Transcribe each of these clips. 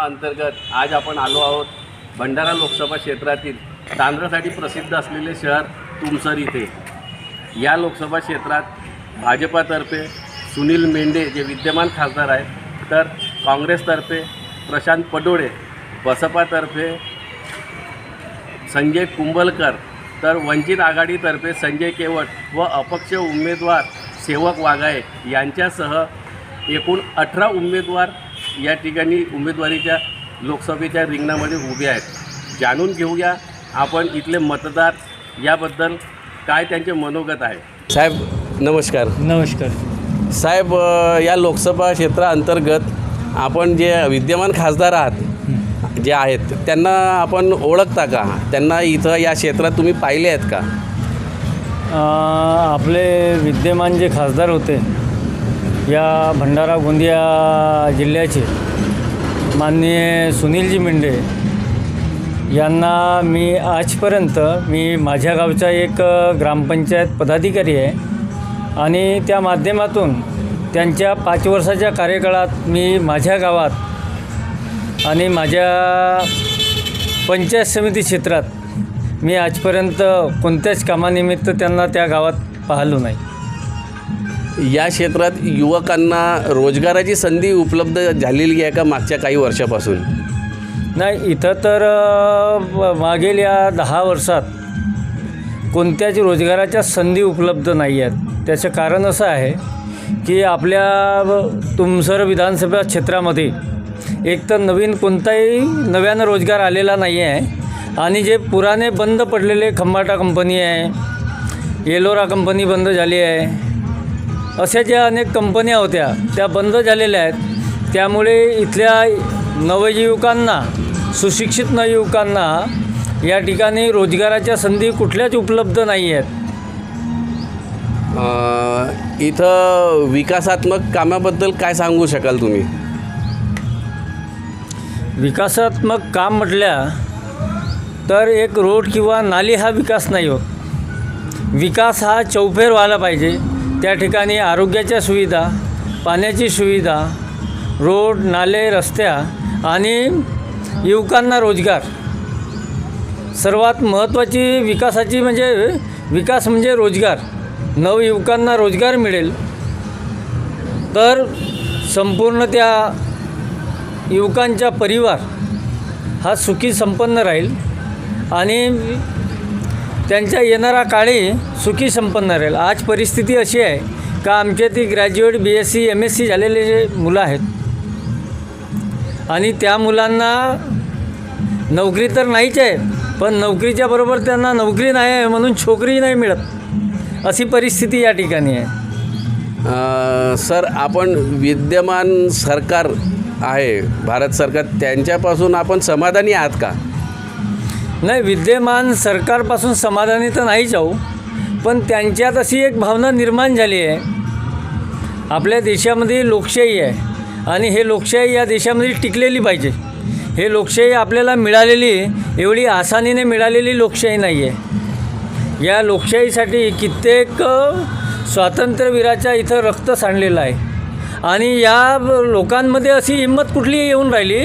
अंतर्गत आज आपण आलो आहोत भंडारा लोकसभा क्षेत्रातील तांदळासाठी प्रसिद्ध असलेले शहर तुमसर इथे. या लोकसभा क्षेत्रात भाजपातर्फे सुनील मेंढे जे विद्यमान खासदार आहेत तर काँग्रेसतर्फे प्रशांत पडोळे बसपातर्फे संजय कुंबलकर तर वंचित आघाडीतर्फे संजय केवट व अपक्ष उमेदवार सेवक वाघाळे यांच्यासह एकूण अठरा उमेदवार या ठिकाणी उमेदवारीच्या लोकसभेच्या रिंगणामध्ये उभे आहेत. जाणून घेऊया आपण इथले मतदार याबद्दल काय त्यांचे मनोगत आहे. साहेब नमस्कार. नमस्कार. साहेब या लोकसभा क्षेत्राअंतर्गत आपण जे विद्यमान खासदार आहात जे आहेत त्यांना आपण ओळखता का? त्यांना इथं या क्षेत्रात तुम्ही पाहिले आहेत का? आपले विद्यमान जे खासदार होते या भंडारा गोंदिया जिल्ह्याचे माननीय सुनीलजी मेंढे यांना मी आजपर्यंत मी माझ्या गावचा एक ग्रामपंचायत पदाधिकारी आहे आणि त्या माध्यमातून त्यांच्या पाच वर्षाच्या कार्यकाळात मी माझ्या गावात आणि माझ्या पंचायत समिती क्षेत्रात मी आजपर्यंत कोणत्याच कामानिमित्त त्यांना त्या गावात पाहिलो नाही. या क्षेत्रात युवकांना रोजगाराची संधी उपलब्ध झालेली आहे का मागच्या काही वर्षापासून? नाही इथं तर मागील या दहा वर्षात कोणत्याच रोजगाराच्या संधी उपलब्ध नाही आहेत. त्याचं कारण असं आहे की आपल्या तुमसर विधानसभा क्षेत्रामध्ये एक तर नवीन कोणताही नव्यानं रोजगार आलेला नाही आहे आणि जे पुराने बंद पडलेले खंबाटा कंपनी आहे एलोरा कंपनी बंद झाली आहे अशा ज्या अनेक कंपन्या होत्या त्या बंद झालेल्या आहेत. त्यामुळे इथल्या नवयुवकांना सुशिक्षित नवयुवकांना या ठिकाणी रोजगाराच्या संधी कुठल्याच उपलब्ध नाही आहेत. इथं विकासात्मक कामाबद्दल काय सांगू शकाल तुम्ही? विकासात्मक काम म्हटल्या तर एक रोड किंवा नाली हा विकास नाही होत विकास हा चौफेर व्हायला पाहिजे. त्या ठिकाणी आरोग्याच्या सुविधा पाण्याची सुविधा रोड नाले रस्त्या आणि युवकांना रोजगार. सर्वात महत्त्वाची विकासाची म्हणजे विकास म्हणजे रोजगार. नवयुवकांना रोजगार मिळेल. तर संपूर्ण त्या युवकांचा परिवार हा सुखी संपन्न राहील आणि त्यांच्या येणारा काळी सुखी संपन्न राहील. आज परिस्थिती अशी आहे का आमच्या ती graduate B S C M S C झालेले जे मुलं आहेत आणि त्या मुलांना नोकरी तर नाहीच आहे पण नोकरीच्या बरोबर त्यांना नोकरी नाही आहे म्हणून छोकरी नाही मिळत अशी परिस्थिती या ठिकाणी आहे. सर आपण विद्यमान सरकार आहे भारत सरकार त्यांच्यापासून आपण समाधानी आहात का? नाही विद्यमान सरकारपासून समाधानी तर नाहीच जाऊ पण त्यांच्यात अशी एक भावना निर्माण झाली आहे. आपल्या देशामध्ये लोकशाही आहे. आणि हे लोकशाही या देशामध्ये टिकलेली पाहिजे. हे लोकशाही आपल्याला मिळालेली एवढी आसानीने मिळालेली लोकशाही नाही आहे या लोकशाहीसाठी कित्येक स्वातंत्र्यवीराच्या इथं रक्त सांडलेलं आहे. आणि या लोकांमध्ये अशी हिंमत कुठली येऊन राहिली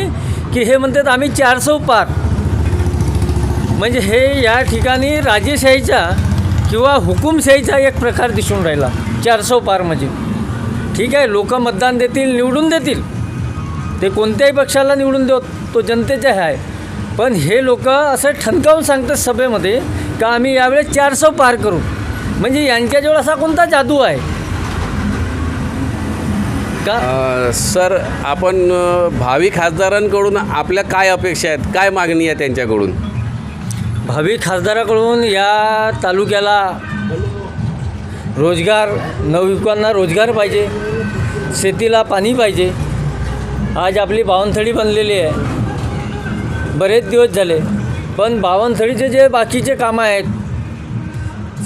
की हे म्हणतात आम्ही चारसो पार. म्हणजे हे या ठिकाणी राजेशाहीचा किंवा हुकुमशाहीचा एक प्रकार दिसून राहिला चारसो पार म्हणजे ठीक आहे लोक मतदान देतील निवडून देतील. ते कोणत्याही पक्षाला निवडून देत तो जनतेचा आहे. पण हे लोक असं ठणकावून सांगतात सभेमध्ये का आम्ही यावेळेस चारसो पार करू. म्हणजे यांच्याजवळ असा कोणता जादू आहे? का? सर आपण भावी खासदारांकडून आपल्या काय अपेक्षा आहेत? काय मागणी आहे त्यांच्याकडून? भावी खासदाराकडून या तालुक्याला रोजगार नवयुवकांना रोजगार पाहिजे शेतीला पाणी पाहिजे. आज आपली बावनथडी बनलेली आहे. बरेच दिवस झाले पण बावनथडीचे जे बाकीचे कामं आहेत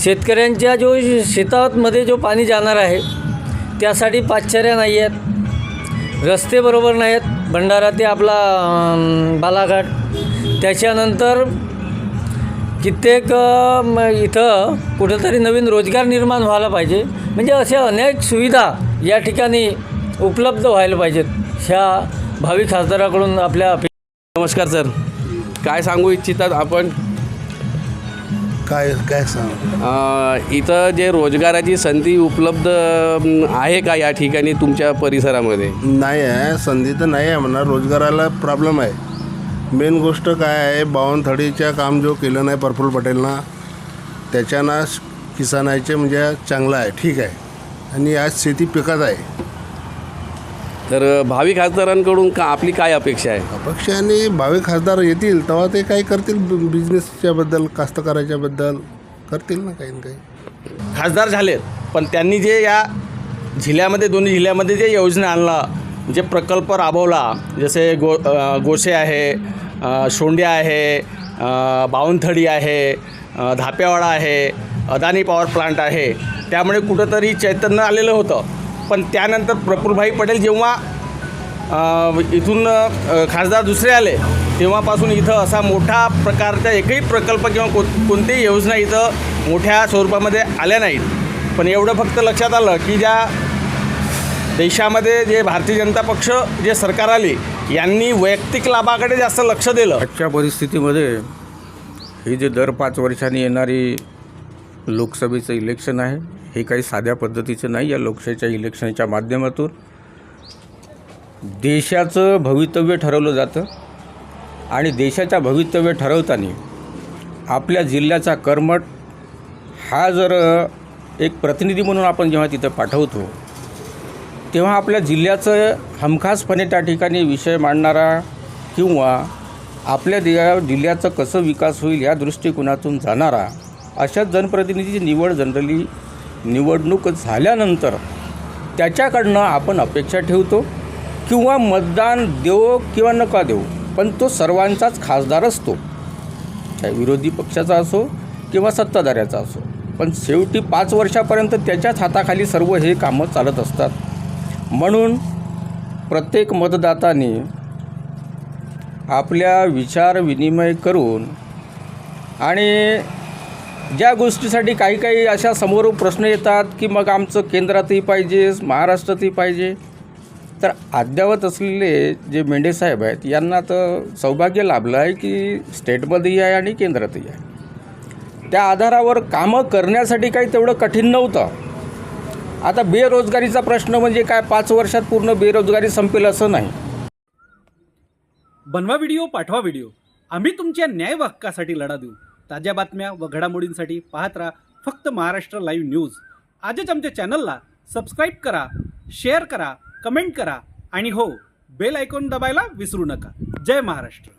शेतकऱ्यांच्या जो शेतामध्ये जो पाणी जाणार आहे त्यासाठी पाचशऱ्या नाही आहेत रस्ते बरोबर नाही आहेत. भंडारा ते आपला बालाघाट. त्याच्यानंतर कित्येक इथं कुठंतरी नवीन रोजगार निर्माण व्हायला पाहिजे. म्हणजे अशा अनेक सुविधा या ठिकाणी उपलब्ध व्हायला पाहिजेत. ह्या भावी खासदाराकडून आपल्या अपे नमस्कार सर. काय सांगू इच्छितात आपण? काय काय सांग? अ, इथं जे रोजगाराची संधी उपलब्ध अम, आहे का या ठिकाणी तुमच्या परिसरामध्ये? नाही आहे. संधी तर नाही आहे म्हणा. रोजगाराला प्रॉब्लेम आहे. मेन गोष्ट काय आहे बावनथडीच्या काम जो केलं नाही प्रफुल्ल पटेलना त्याच्यानं किसानाचे म्हणजे चांगलं आहे ठीक आहे. आणि आज शेती पिकत आहे. तर भावी खासदारांकडून का आपली काय अपेक्षा आहे? अपक्ष आणि भावी खासदार येतील तेव्हा ते काही करतील ब- बिझनेसच्या बद्दल कास्तकाराच्या बद्दल करतील ना काही ना काही. खासदार झालेत पण त्यांनी जे या जिल्ह्यामध्ये दोन्ही जिल्ह्यामध्ये जे योजना आणला जे प्रकल्प राबवला जसे गो गोसे आहे शोंड्या आहे बावनथडी आहे धाप्यावाडा धापेवाडा आहे अदानी पॉवर प्लांट आहे त्यामुळे कुठंतरी चैतन्य आलेलं होतं. पण त्यानंतर प्रफुलभाई पटेल जेव्हा इथून खासदार दुसरे आले तेव्हापासून इथं असा मोठा प्रकारचा एकही प्रकल्प किंवा को कोणतीही योजना इथं मोठ्या स्वरूपामध्ये आल्या नाहीत. पण एवढं फक्त लक्षात आलं की ज्या देशामध्ये जे भारतीय जनता पक्ष जे सरकार आली यांनी वैयक्तिक लाभाकडे जास्त लक्ष दिलं. आजच्या परिस्थितीमध्ये हे जे दर पाच वर्षांनी येणारी लोकसभेचं इलेक्शन आहे हे काही साध्या पद्धतीचं नाही. या लोकशाहीच्या इलेक्शनच्या माध्यमातून देशाचं भवितव्य ठरवलं जातं आणि देशाच्या भवितव्य ठरवताना आपल्या जिल्ह्याचा कर्मठ हा जर एक प्रतिनिधी म्हणून आपण जेव्हा तिथं पाठवतो तेव्हा आपल्या जिल्ह्याचं हमखासपणे त्या ठिकाणी विषय मांडणारा किंवा आपल्या दि जिल्ह्याचं कसं विकास होईल या दृष्टिकोनातून जाणारा अशा जनप्रतिनिधीची निवड जनरली निवडणूक झाल्यानंतर त्याच्याकडनं आपण अपेक्षा ठेवतो किंवा मतदान देऊ किंवा नका देऊ पण तो सर्वांचाच खासदार असतो. चाहे विरोधी पक्षाचा असो किंवा सत्ताधाऱ्याचा असो पण शेवटी पाच वर्षापर्यंत त्याच्याच हाताखाली सर्व हे कामं चालत असतात. म्हणून प्रत्येक मतदाताने आपल्या विचार विनिमय करून आणि ज्या गोष्टीसाठी काही काही अशा समोर प्रश्न येतात की मग आमचं केंद्रातही पाहिजे महाराष्ट्रातही पाहिजे तर अद्यावत असलेले जे मेंढेसाहेब आहेत यांना तर सौभाग्य लाभलं आहे की स्टेटमध्येही आहे आणि केंद्रातही आहे. त्या आधारावर कामं करण्यासाठी काही तेवढं कठीण नव्हतं. आता बेरोजगारीचा प्रश्न म्हणजे काय? पाच वर्षात पूर्ण बेरोजगारी संपेल असं नाही. बनवा व्हिडिओ पाठवा व्हिडिओ. आम्ही तुमच्या न्याय हक्कासाठी लढा देऊ. ताज्या बातम्या व घडामोडींसाठी पाहत राहा फक्त महाराष्ट्र लाईव्ह न्यूज. आजच आमच्या चॅनलला सबस्क्राईब करा शेअर करा कमेंट करा आणि हो बेल आयकॉन दबायला विसरू नका. जय महाराष्ट्र.